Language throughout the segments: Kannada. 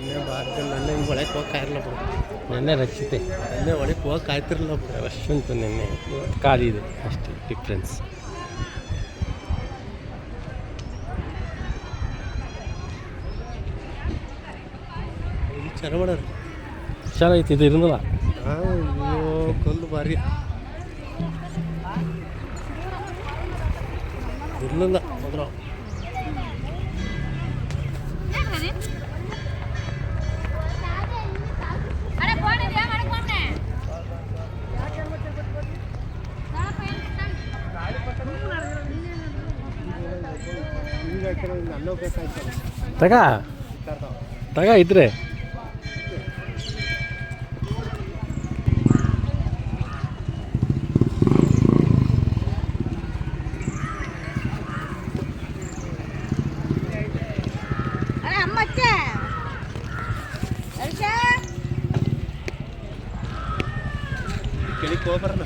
ನೆನ್ನೆ ಭಾರತದಲ್ಲಿ ನೆನ್ನೆ ಹಿಂಗೆ ಒಳಗೆ ಹೋಗಿ ಕಾಯಿರಲ್ಲ ಬಿಡು ನೆನ್ನೆ ರಕ್ಷಿತೆ ನೆನ್ನೆ ಒಳಗೆ ಹೋಗಿ ಕಾಯ್ತಿರಲಿಲ್ಲ ಬಿಡು ರಶ್ ಉಂಟು ನೆನ್ನೆ ಇವತ್ತು ಖಾಲಿ ಇದೆ ಅಷ್ಟೇ ಡಿಫ್ರೆನ್ಸ್ ಈ ಚರವಣರು ಚೆನ್ನಾಗಿತ್ತು ಇದು ಇರಲಿಲ್ಲ ಹಾಂ ಅಯ್ಯೋ ಕಲ್ಲು ಭಾರಿ ಇರಲಿಲ್ಲ ಅದ್ರ ತಗ? ತಗ ಇದ್ರೆ? ಅರೆ ಅಮ್ಮಚ್ಚೆ. ಅರ್ಷ. ಕೆಳಕ್ಕೆ ಹೋಗ್ಬರೋಣ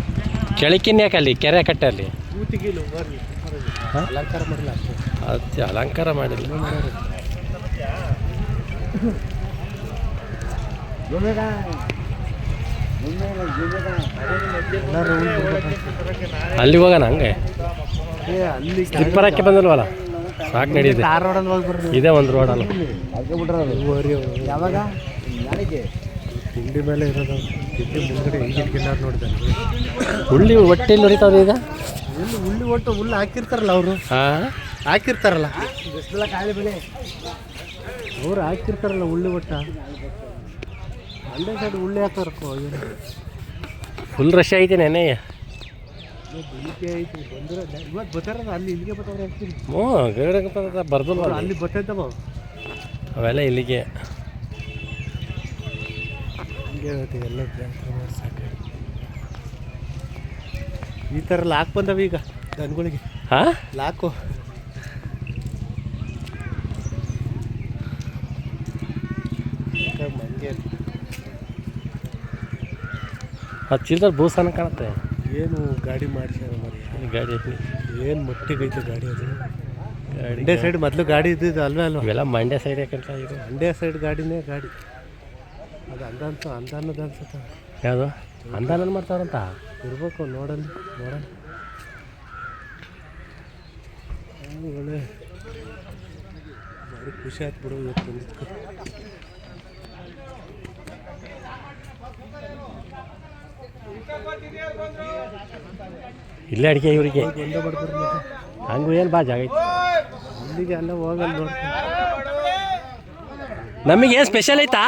ಕೆಳಕಿನ್ ಯಾಕಲ್ಲಿ ಕೆರೆ ಕಟ್ಟಲ್ಲಿ? ಅಲಂಕಾರ ಮಾಡಿಲ್ಲ ಅಷ್ಟೇ. ಅದು ಅಲಂಕಾರ ಮಾಡಿಲ್ಲ ಅಲ್ಲಿ ಹೋಗೋಣ ಹಂಗೆ? ಏ ಅಲ್ಲಿ ಸ್ಲಿಪ್ಪರ್ ಹಾಕಿ ಬಂದಲ್ವಲ್ಲ? ಸಾಕು ರೋಡ್ ಬರ್ರಿ ಇದೇ ಒಂದು ರೋಡಲ್ಲ ಯಾವಾಗ ತಿಂಡಿ ಮೇಲೆ ಇರೋದು ತಿಂಡಿ ಮುಂದ್ಗಡೆ ಹೆಂಗೆ ಇಟ್ಕೊಂಡಾರ ನೋಡಿದೆ ಹುಳ್ಳಿ ಹೊಟ್ಟೆಲ್ಲಿ ಉರಿತಾವ್ರಿ ಈಗ? ಹುಲ್ಲು ಹುಳ್ಳಿ ಒಟ್ಟು ಹುಲ್ಲು ಹಾಕಿರ್ತಾರಲ್ಲ ಅವರು. ಹಾಂ? ಹಾಕಿರ್ತಾರಲ್ಲ. ಅವ್ರು ಹಾಕಿರ್ತಾರಲ್ಲ ಉಳ್ಳಿ ಒಟ್ಟ ಅಲ್ಲೇ ಸೈಡ್ ಉಳ್ಳಿ ಹಾಕೋ ಏನು? ಫುಲ್ ರಶ್ ಐತೆ ನೆನೆ ಬೆಳಿಗ್ಗೆ ಐತಿ ಬಂದ್ರೆ ಇವತ್ತು ಬರ್ತಾರಲ್ಲ ಅಲ್ಲಿ ಇಲ್ಲಿಗೆ ಬರ್ತಾವ್ರೆ ಹಾಕ್ತೀನಿ ಹ್ಞೂ ಗೈಡ ಬರ್ದಲ್ವ ಅಲ್ಲಿ? ಬರ್ತೈತವ ಅವೆಲ್ಲ ಇಲ್ಲಿಗೆ. ಹಿಂಗೆ ಹೇಳ್ತೀವಿ ಎಲ್ಲ ಸಾಕಾಗಿ. ಈ ಥರ ಲಾಕ್ ಬಂದವ ಈಗ ದನಗಳಿಗೆ. ಹಾಂ? ಲಾಕು ಮಂಗೆ. ಅದು ಚಿಲ್ಲರ್ ಬೂಸನ ಕಾಣುತ್ತೆ. ಏನು ಗಾಡಿ ಮಾಡ್ಸ್ಯಾರ ಮರಿ ಈ ಗಾಡಿ ಐತಿ. ಏನು ಮಟ್ಟಿಗೈತೆ ಗಾಡಿ ಅದು? ಗಾಡಿ ಮಂಡ್ಯ ಸೈಡ್ ಮೊದಲು ಗಾಡಿ ಇದ್ದಿದ್ದು ಅಲ್ವೇ ಅಲ್ವಾ? ಎಲ್ಲ ಮಂಡ್ಯ ಸೈಡ್ ಯಾಕಂತ ಇದು? ಮಂಡ್ಯ ಸೈಡ್ ಗಾಡಿನೇ ಗಾಡಿ. ಅದು ಅಂದ ಅಂತ ಅಂದ ಅನ್ನೋದು ಅನ್ಸುತ್ತೆ. ಯಾವುದು? ಅಂದಾನಲ್ಲಿ ಮಾಡ್ತಾರಂತ ಇರ್ಬೇಕು ನೋಡಲ್ಲಿ ನೋಡೋಣ ಒಳ್ಳೆ. ಭಾರಿ ಖುಷಿ ಆಯ್ತು ಬಿಡು ಇವತ್ತು ಇಲ್ಲೇ ಅಡಿಕೆ ಇವರಿಗೆ. ಹಂಗೂ ಏನು ಬಾ ಜಾಗ ಐತೆ. ಇಲ್ಲಿಗೆ ಎಲ್ಲ ಹೋಗಲ್ಲ ನಮಗೆ ಏನು ಸ್ಪೆಷಲ್ ಐತಾ?